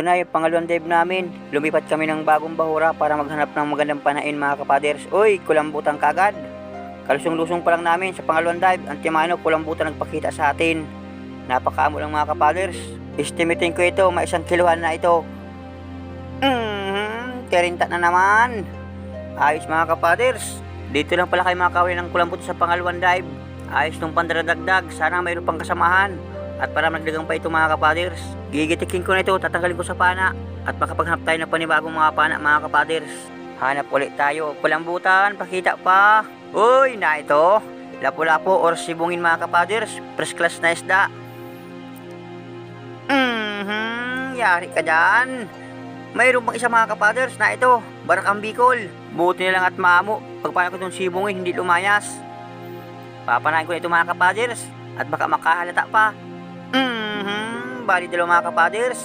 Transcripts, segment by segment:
ito na yung pangalawang dive namin. Lumipat kami ng bagong bahura para maghanap ng magandang panain mga kapaders. Uy, kulambutan kagad. Kalusong-lusong pa lang namin sa pangalawang dive. Ang timano, kulambutan nagpakita sa atin. Napakaamo lang mga kapaders. Estimating ko ito, may isang kiluhan na ito. Mhm, tirinta na naman. Ayos mga kapaders. Dito lang pala kayo makakawin ng kulambot sa pangalawang dive. Ayos nung pandaradagdag. Sana mayroon pang kasamahan. At para magdagang pa ito mga kapaders. Gigitikin ko na ito, tatanggalin ko sa pana. At makapaghanap tayo ng panibagong mga pana mga kapaders. Hanap ulit tayo. Kulambutan, pakita pa. Uy, na ito. Lapu-lapo or sibungin mga kapaders. First class na isda. Mhm, yari ka dyan. Mayroon bang isa mga kapaders na ito, barakang bikol. Buti na lang at maamo, pagpanak ko itong sibungin, hindi lumayas. Papanahin ko na ito mga kapaders, at baka makahalata pa. Mhm, bali dalawa mga kapaders.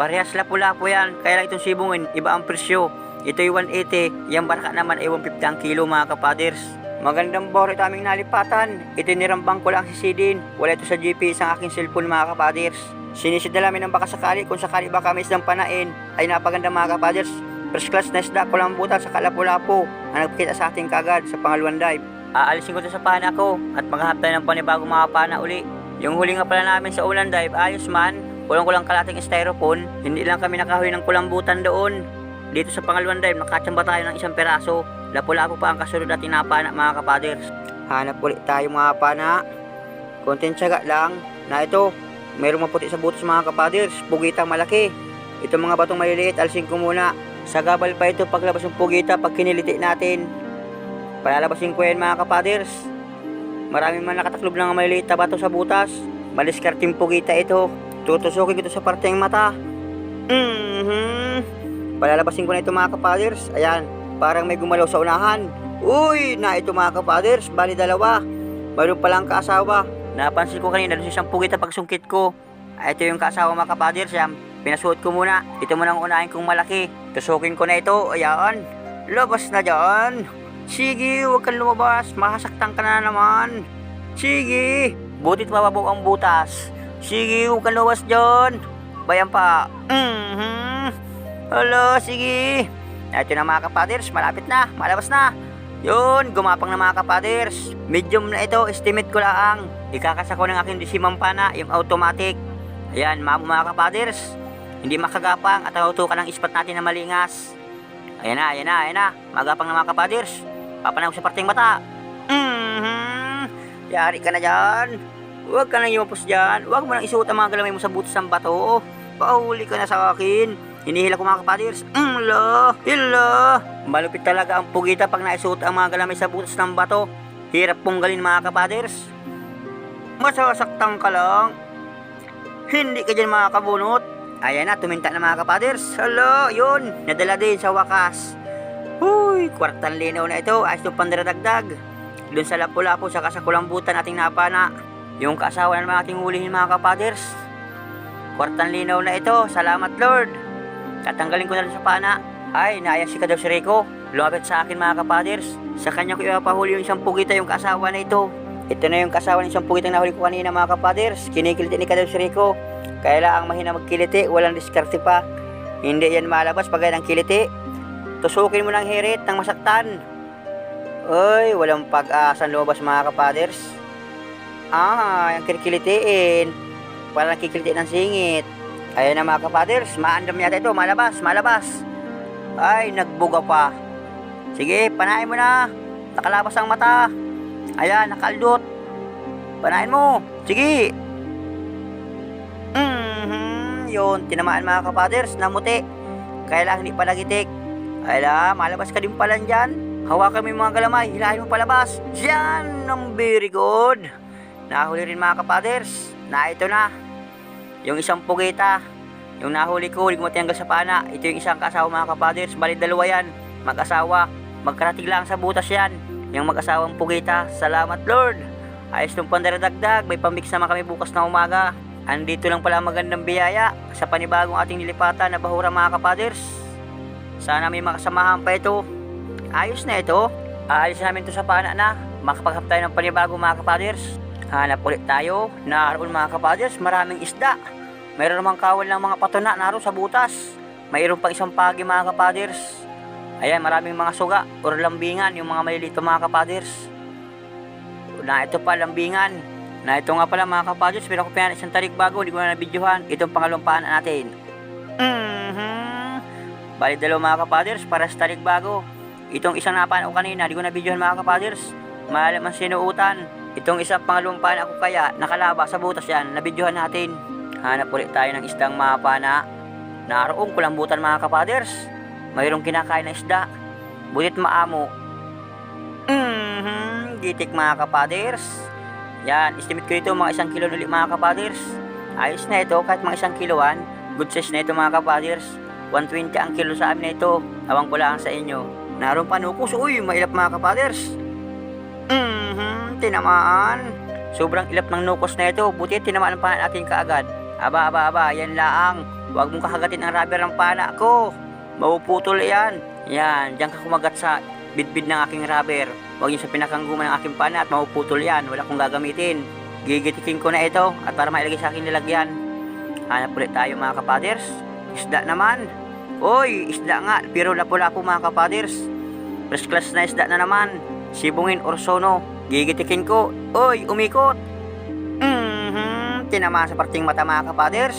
Parehas lapu-lapo yan, kaya lang itong sibungin, iba ang presyo. Ito yung 180, yung baraka naman ay 150 ang kilo mga kapaders. Magandang bore ito aming nalipatan. Ito nirambang ko lang si Sidin. Wala ito sa GPS ang aking cellphone mga kapaders. Sinisid na namin ng baka sakali kung sakali baka may isdang panain ay napaganda mga kapaders. First class na isda ko lang buta sa kalapu-lapo na nagpakita sa ating kagad sa pangalawang dive. Aalisin ko ito sa pana ko at maghahap tayo ng panibagong mga pana uli. Yung huli nga pala namin sa ulan dive, ayos man. Kulang-kulang kalating styrofoam, hindi lang kami nakahuli ng kulambutan doon. Dito sa pangalawang dive, nakachamba tayo ng isang peraso. Lapu-lapo pa ang kasunod at tinapana mga kapaders. Hanap ulit tayo mga pana. Konting tiyaga lang na ito. Mayroong maputi sa butos mga kapaders. Pugitang malaki. Ito mga batong maliliit, alisin ko muna. Sa gabal pa ito paglabas ng pugita pag kiniliti natin. Palalabasin ko yan mga kapaders. Marami man nakataklob ng maliliit na bato sa butas. Maliskarting pugita ito. Tutusukin ko ito sa parteng mata. Mhm. Palalabasin ko na ito mga kapaders. Ayan, parang may gumalaw sa unahan. Uy, na ito mga kapaders, bali dalawa. Mayroon palang kaasawa. Napansin ko kanina doon sa isang pugita pagsungkit ko. Ay, ito yung kaasawa mga kapaders. Yan, pinasuot ko muna. Ito muna ang unahin kong malaki. Tusukin ko na ito. Ayan. Labas na dyan. Sige, huwag kang lumabas. Makasaktan ka na naman. Sige. Butit mababog ang butas. Sige, huwag kang lumabas dyan. Bayan pa. Mhm. Hala, sige. Ito na mga kapaders, malapit na, malabas na. Yun, gumapang na mga kapaders. Medium na ito, estimate ko lang. Ikakasa ko ng aking desimang pana, yung automatic. Ayan, mga, mga kapaders. Hindi makagapang at nautukan ang ispat natin na malingas. Ayan na, ayan na, ayan na. Magapang na mga kapaders. Papanaw sa parting mata. Mhm. Yari ka na dyan. Huwag ka nang yumapos dyan. Huwag mo nang isuot ang mga galamay mo sa butas ng bato. Pauli ka na sa akin. Hinihila ko mga kapaders. Mm, la, hila. Malupit talaga ang pugita pag naisuot ang mga galamay sa butas ng bato. Hirap pong galin mga kapaders. Masasaktan ka lang. Hindi ka dyan mga kabunot. Ayan na, tuminta na mga kapaders. Hala, yun. Nadala din sa wakas. Huy, kwartang linaw na ito. Ayos itong pandaradagdag. Doon sa lapu-lapu sa kasakulambutan ating napana. Yung kaasawa na naman ating hulihin mga kapaders. Kwartang linaw na ito. Salamat Lord. Tatanggalin ko na rin sa pana. Ay, naayas si daw si Rico. Lumapit sa akin mga kapaders. Sa kanya ko ipapahuli yung isang pugita yung kasawa na ito. Ito na yung kasawa ng isang pugitang nahuli ko kanina mga kapaders. Kinikiliti ni Kadaw si Rico. Kaya lang ang mahina magkiliti, walang diskarte pa. Hindi yan malabas pag ng kiliti. Tusukin mo ng hirit ng masaktan. Uy, walang pag-asa lumabas mga kapaders. Ah, yung kikilitiin. Parang nakikiliti ng singit. Ayan na mga kapaders, maandam yata ito, malabas, malabas. Ay, nagbuga pa. Sige, panain mo na. Nakalabas ang mata. Ayan, nakaldot. Panain mo. Sige. Mhm, yun, tinamaan mga kapaders, namuti. Kaya lang hindi pa nagitik. Ay la, malabas ka din pala dyan. Hawakan mo yung mga galamay, hilahin mo palabas. Yan, ang very good. Nahuli rin mga kapaders. Na ito na. Yung isang pugita. Yung nahuli ko, huli ko matiyanggal sa pana. Ito yung isang kasawa mga kapaders. Bali dalawa yan. Mag-asawa. Magkarating lang sa butas yan. Yung mag-asawang pugita. Salamat Lord. Ayos nung pandaradagdag. May pamix naman kami bukas na umaga. Andito lang pala ang magandang biyaya sa panibagong ating nilipatan na bahura mga kapaders. Sana may makasamahan pa ito. Ayos na ito. Aalis namin to sa pana na. Makapaghap tayo ng panibagong mga kapaders. Hanap ulit tayo. Naroon mga kapaders, maraming isda. Mayroon namang kawal ng mga patuna naroon sa butas. Mayroon pang isang pagi mga kapaders. Ayan, maraming mga suga or lambingan, yung mga malilito mga kapaders. Na ito pa, lambingan. Na ito nga pala mga kapaders, yan isang tarik bago, hindi ko na nabidyohan. Itong pangalawang paan natin. Mhm. Bali dalawa mga kapaders para sa tarik bago. Itong isang napaan ko kanina, hindi ko nabidyohan mga kapaders. Maalam ang sinuutan. Itong isang pangalawang paan ako kaya, nakalaba sa butas yan, nabidyohan natin. Hanap ulit tayo ng isdang mapana. Naroong kulambutan mga kapaders. Mayroong kinakain na isda. Butit maamo. Mhm, gitik mga kapaders. Yan, estimate ko ito mga isang kilo ulit mga kapaders. Ayos na ito kahit mga isang kiloan. Good size na ito mga kapaders. 120 ang kilo sa amin na ito. Awang ko lang sa inyo. Naroon pa nukos. Uy, mailap mga kapaders. Mhm, tinamaan. Sobrang ilap ng nukos na ito. Buti tinamaan pa natin kaagad. Aba, aba, aba, yan laang. Huwag mong kakagatin ang rubber ng pana ko. Mapuputol yan. Yan, diyan ka kumagat sa bidbid ng aking rubber. Huwag yung sa pinakangguman ng aking pana at mapuputol yan. Wala kong gagamitin. Gigitikin ko na ito at para mailagay sa aking nilagyan. Hanap ulit tayo mga kapaders. Isda naman. Oy, isda nga. Pero lapu-lapu mga kapaders. First class na isda na naman. Sibungin or sono. Gigitikin ko. Oy, umikot. Mhm, tinama sa parting mata mga kapaders.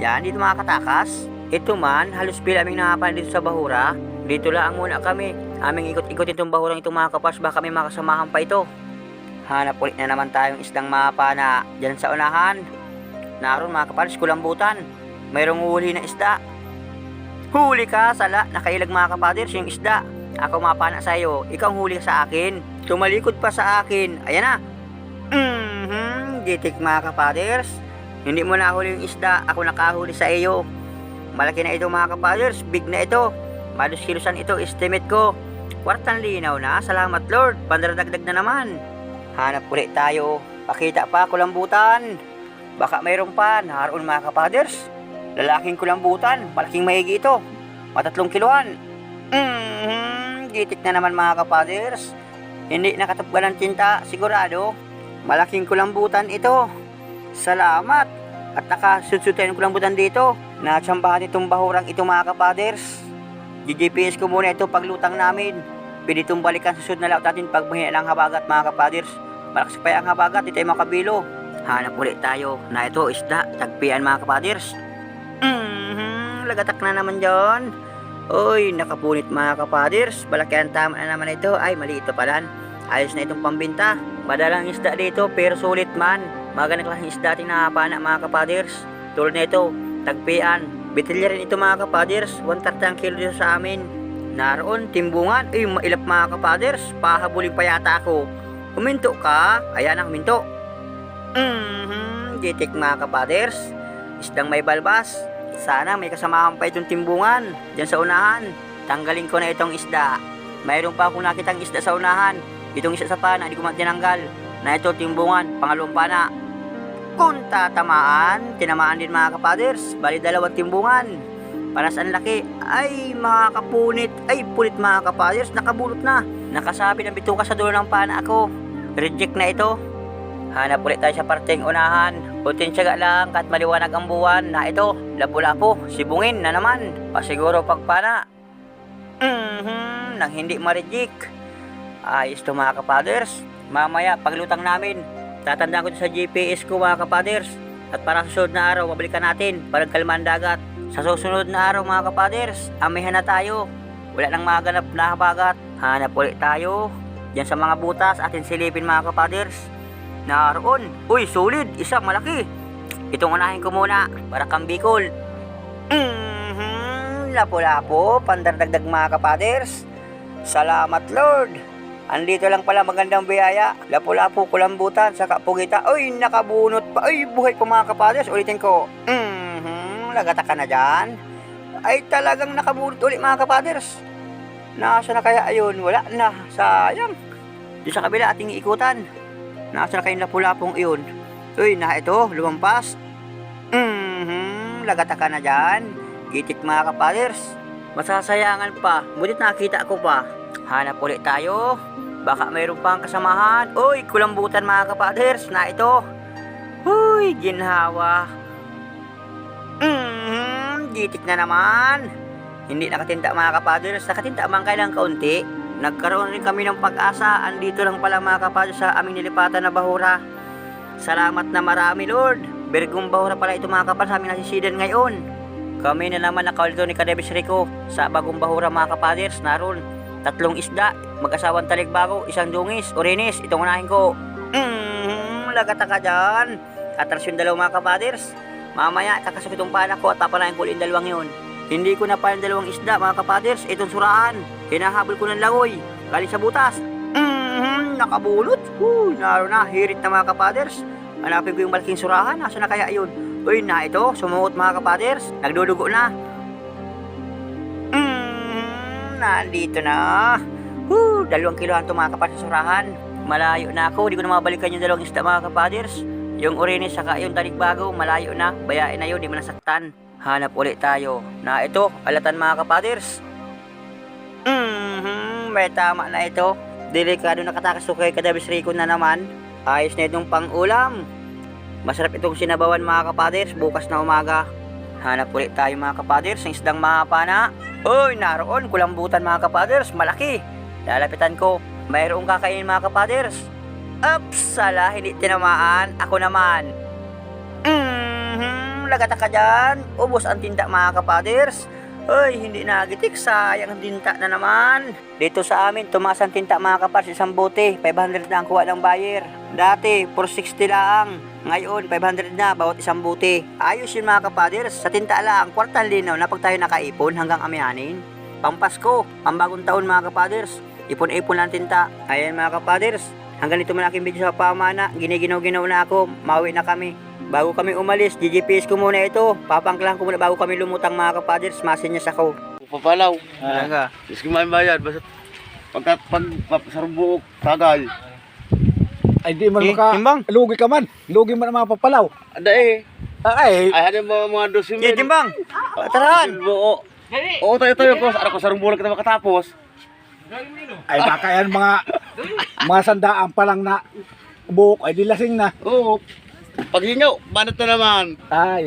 Yan, dito mga katakas. Ito man, halos pila aming nakapan dito sa Bahura. Dito lang muna kami. Aming ikot-ikotin itong Bahurang itong mga kapas. Baka may makasamahan pa ito. Hanap ulit na naman tayong isdang mapa na dyan sa unahan. Naroon mga kapares, kulambutan. Mayroong huli na isda. Huli ka, sala. Nakailag mga kapaders yung isda. Ako mapana sa iyo. Ikaw huli sa akin. Tumalikod pa sa akin. Ayan na. Mhm, gitik mga kapaders. Hindi mo nahuli yung isda. Ako nakahuli sa iyo. Malaki na ito mga kapaders. Big na ito. Malos kilusan ito. Estimate ko. Kwartang linaw na. Salamat Lord. Pandaradagdag na naman. Hanap ulit tayo. Pakita pa kulambutan. Baka mayroon pa. Naroon mga kapaders. Lalaking kulambutan. Malaking mahigi ito. Matatlong kiluan. Mhm, gitik na naman mga kapaders. Hindi nakatapgan ng tinta. Sigurado. Malaking kulambutan ito. Salamat. At nakasudsud tayo ng kulambutan dito. Natsambahan itong bahurang ito mga kapaders. GGPS ko muna ito paglutang namin. Pwede itong balikan sa na laot natin pag mahina ng habagat mga kapaders. Malakas pa ang habagat, di tayo makabilo. Hanap ulit tayo na ito isda, tagpian mga kapaders. Mhm, lagatak na naman dyan. Uy, nakapunit mga kapaders. Balaki ang tama na naman ito. Ay, mali ito pala. Ayos na itong pambinta. Madalang isda dito pero sulit man. Magandang klaseng isda ating nakapana mga kapaders. Tulad na ito, tagpian. Bitilya rin ito mga kapaders. 130 ang kilo dito sa amin. Naroon, timbungan. Ay, mailap mga kapaders. Pahabulin pa yata ako. Huminto ka. Ayan ang huminto. Mhm, gitik mga kapaders. Isdang may balbas. Sana may kasamahan pa itong timbungan. Diyan sa unahan. Tanggalin ko na itong isda. Mayroon pa akong nakitang isda sa unahan. Itong isa sa pana, hindi ko man tinanggal. Na ito timbungan, pangalawang pana. Kung tatamaan, tinamaan din mga kapaders. Bali dalawang timbungan. Para saan laki? Ay, mga kapunit. Ay, pulit mga kapaders. Nakabulot na. Nakasabi ng bituka sa dulo ng pana ako. Reject na ito. Hanap ulit tayo sa parteng unahan. Putin tiyaga lang kahit maliwanag ang buwan na ito. Lapu-lapo, sibungin na naman. Pasiguro pagpana. Mhm, nang hindi ma-reject. Ayos to mga kapaders. Mamaya, paglutang namin, tatandaan ko sa GPS ko mga kapaders. At para sa susunod na araw, mabalikan natin para kalma ang dagat. Sa susunod na araw mga kapaders, amihan na tayo. Wala nang maganap na habagat. Hanap ulit tayo. Diyan sa mga butas, atin silipin mga kapaders. Naroon. Uy, solid. Isa, malaki. Itong unahin ko muna. Para kang Bicol. Mhm. Lapo-lapo. Pandardagdag mga kapaders. Salamat, Lord. Andito lang pala magandang biyaya. Lapo-lapo kulambutan sa kapugita. Uy, nakabunot pa. Ay, buhay ko mga kapaders. Ulitin ko. Mhm. Lagata ka na dyan. Ay, talagang nakabunot ulit mga kapaders. Nasa na kaya ayun? Wala na. Sayang. Di sa kabila ating ikutan. Nasa na kayong lapu-lapong iyon? Uy, na ito, lumampas. Mhm, lagata ka na dyan. Gitik mga kapaders. Masasayangan pa, butit nakita ko pa. Hanap ulit tayo. Baka mayroon pang kasamahan. Uy, kulambutan mga kapaders, na ito. Uy, ginhawa. gitik na naman. Hindi nakatinda mga kapaders, nakatinda man kailang kaunti. Nagkaroon rin kami ng pag-asa, andito lang pala mga kapaders sa aming nilipatan na bahura. Salamat na marami Lord. Bergong bahura pala ito mga kapaders sa aming nasisidan ngayon. Kami na naman nakawalito ni Kadebis Rico sa bagong bahura mga kapaders. Naroon, tatlong isda, mag-asawang taligbago, isang dungis, orinis, itong unahin ko. Mm, lagata ka dyan. Atras yung dalawa mga kapaders. Mamaya, kakasok itong panak ko at papalayan ko yung dalawang yun. Hindi ko na pa yung dalawang isda mga kapaders. Itong suraan. Hinahabol ko ng langoy. Galing sa butas. Mm, nakabulot. Uy, naroon na. Hirit na mga kapaders. Hanapin ko yung malaking surahan. Nasa na kaya yun? Uy, na ito. Sumuot mga kapaders. Nagdudugo na. Mm, nandito na. Woo, dalawang kilohan ito mga kapaders sa surahan. Malayo na ako. Hindi ko na mabalikan yung dalawang isda mga kapaders. Yung orinis saka yung talikbago, malayo na. Bayain na yun, di mo nasaktan. Hanap ulit tayo. Na ito, alatan mga kapaders. Mhm, may tama na ito. Delikado nakatakas ko kay Kadabis Rico na naman. Ayos na itong pang-ulam. Masarap itong sinabawan mga kapaders bukas na umaga. Hanap ulit tayo mga kapaders ng isdang mahapana. Uy, naroon, kulambutan mga kapaders, malaki. Lalapitan ko, mayroong kakainin mga kapaders. Ups, sala, hindi tinamaan. Ako naman. Mhm, lagata ka dyan. Ubos ang tinta mga kapaders. Ay, hindi nagitik. Sayang ang tinta na naman. Dito sa amin, tumaas ang tinta mga kapaders. Isang bote, 500 na ang kuha ng buyer. Dati, 460 lang. Ngayon, 500 na bawat isang bote. Ayos yun mga kapaders. Sa tinta lang, kwartang linaw na pag tayo nakaipon hanggang amyanin. Pampasko, ang bagong taon mga kapaders. Ipon-ipon lang tinta. Ayan mga kapaders, hanggang dito man aking video sa pamana. Giniginaw-ginaw na ako, mawi na kami. Bago kami umalis, GGPS ko muna ito. Papangklang ko muna bago kami lumutang mga kapaders. Masinyas ako. Papalaw. Talaga. Iski may bayad. Basta pagka pag, pag sarbuok, tagal. Ay di man Eh, maka timbang. lugi ka man. Lugi man ang mga papalaw. Ada eh. Ay, Ay, ada mga mga dosi Yeah, timbang. Tarahan. Oo. Oo, tayo tayo ko. Ara ko sarbuok kita makatapos. ay baka yan mga mga sandaan pa lang na buhok ay di lasing na. Oo. Pag hingaw, banat na naman. Ah,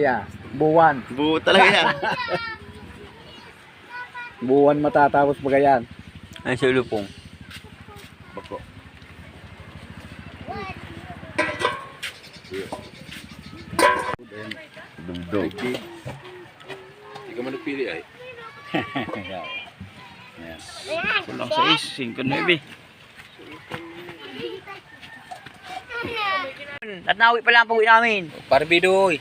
buwan. Buo talaga yan. Buwan matatapos pa yan. Ay, sa lupong. Bako. Dugdog. Hindi ka man nagpili ay. Kulang sa is, 5-9. At nawi pa lang ang pag-uwi namin. Parbidoy.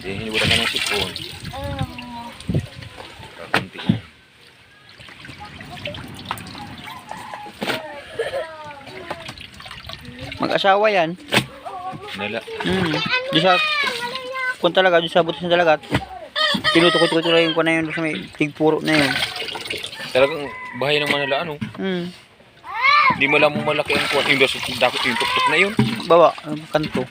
Hindi, hiniwala ka ng sipon. Kakunti. Mag-asawa yan. Nala. Hmm. Di sa... Kung talaga, di sa butas ng dalagat. Tinutukot-tukot ko na yun sa may tigpuro na yun. Talagang bahay ng Manila ano. Hmm. Hindi mo lang mo malaki ang kuwan. Yung dakot yung tuktok na yun. Baba, ang kanto.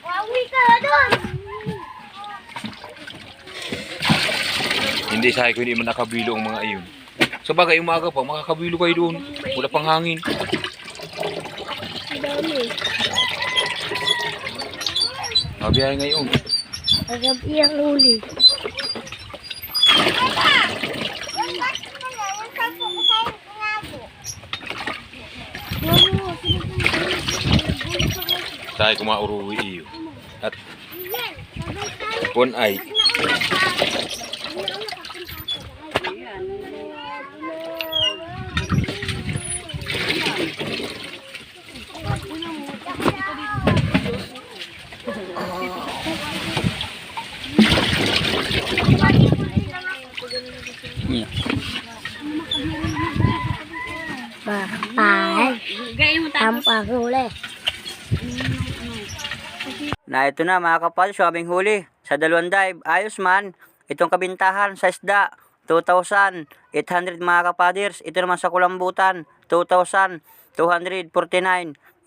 Hindi sa ko hindi man nakabilo ang mga iyon. Sa bagay umaga pa, makakabilo kayo doon. Wala pang hangin. Mabiyahe ngayon. Agad iyang huli. Tayo kumauruwi iyo. At pun ay Yeah. Bakal. Tanpa huli. Na ito na mga kapal, aming huli. Sa dalawang dive, ayos man. Itong kabintahan sa isda, 2,800 mga kapaders. Ito naman sa kulambutan, 2,249.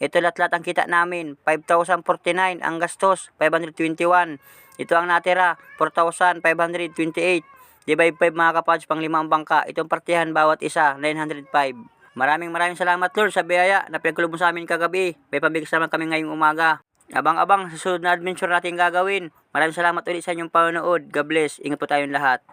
Ito lahat-lahat ang kita namin, 5,049 ang gastos, 521. Ito ang natira, 4,528. Divide 5 mga kapads, pang limang bangka. Itong partihan bawat isa, 905. Maraming maraming salamat Lord sa biyaya na pinagkulob sa amin kagabi. May pabigas naman kami ngayong umaga. Abang-abang susunod na adventure natin gagawin. Maraming salamat ulit sa inyong panonood. God bless. Ingat po tayong lahat.